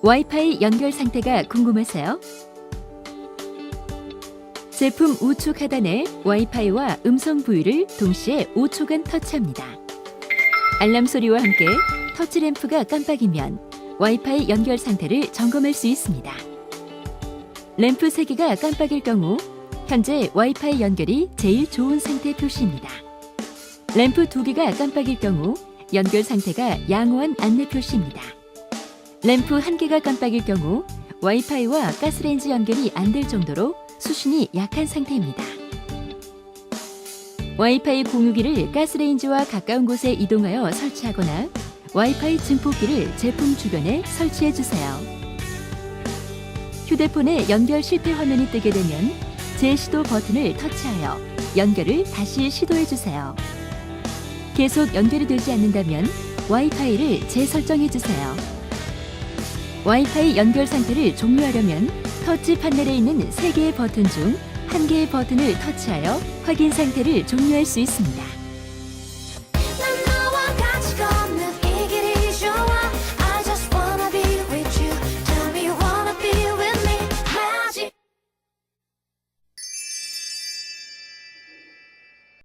와이파이 연결 상태가 궁금하세요? 제품 우측 하단에 와이파이와 음성 부위를 동시에 5초간 터치합니다. 알람 소리와 함께 터치 램프가 깜빡이면 와이파이 연결 상태를 점검할 수 있습니다. 램프 3개가 깜빡일 경우 현재 와이파이 연결이 제일 좋은 상태 표시입니다. 램프 2개가 깜빡일 경우 연결 상태가 양호한 안내 표시입니다. 램프 1개가 깜빡일 경우 와이파이와 가스레인지 연결이 안 될 정도로 수신이 약한 상태입니다. 와이파이 공유기를 가스레인지와 가까운 곳에 이동하여 설치하거나 와이파이 증폭기를 제품 주변에 설치해 주세요. 휴대폰에 연결 실패 화면이 뜨게 되면 재시도 버튼을 터치하여 연결을 다시 시도해 주세요. 계속 연결이 되지 않는다면 와이파이를 재설정해 주세요. 와이파이 연결 상태를 종료하려면 터치 판넬에 있는 3개의 버튼 중 1개의 버튼을 터치하여 확인 상태를 종료할 수 있습니다.